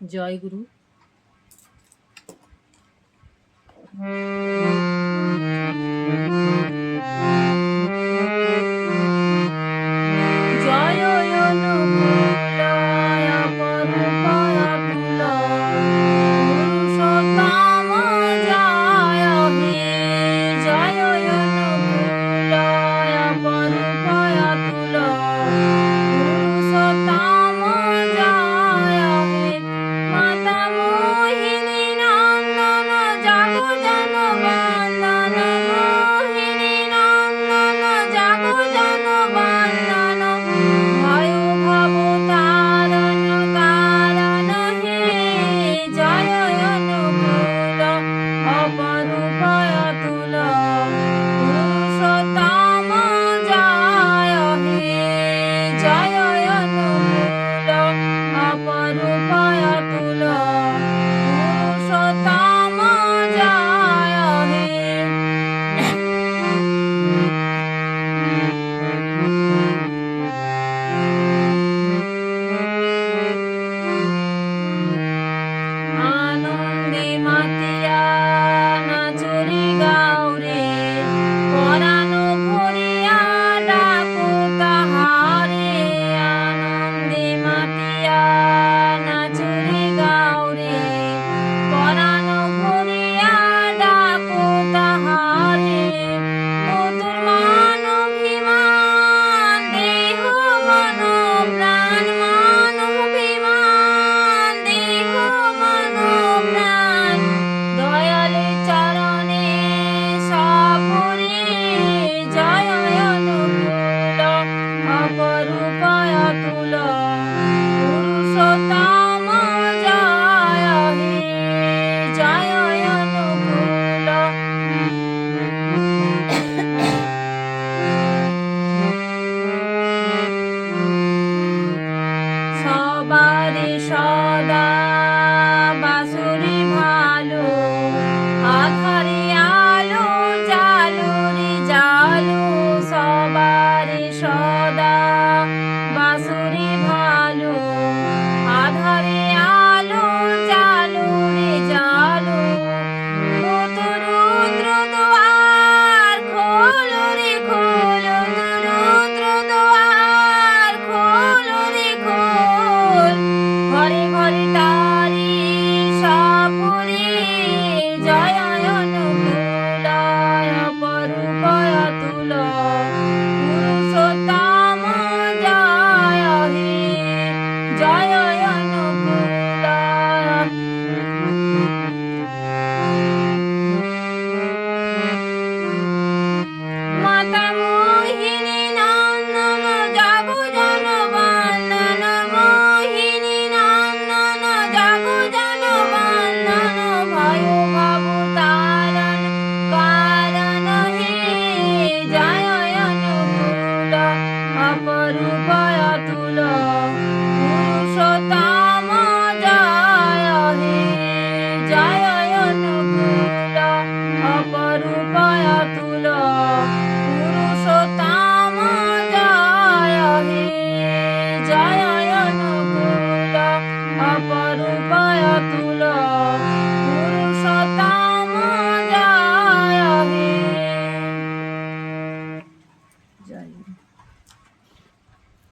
জয় গুরু Hare বারে সদা বাসুরে ভালো, আধারে আলো জালো রে জালো, সবারে সদা বাসুরে ভালো, আধারে আলো জালো রে জালো কত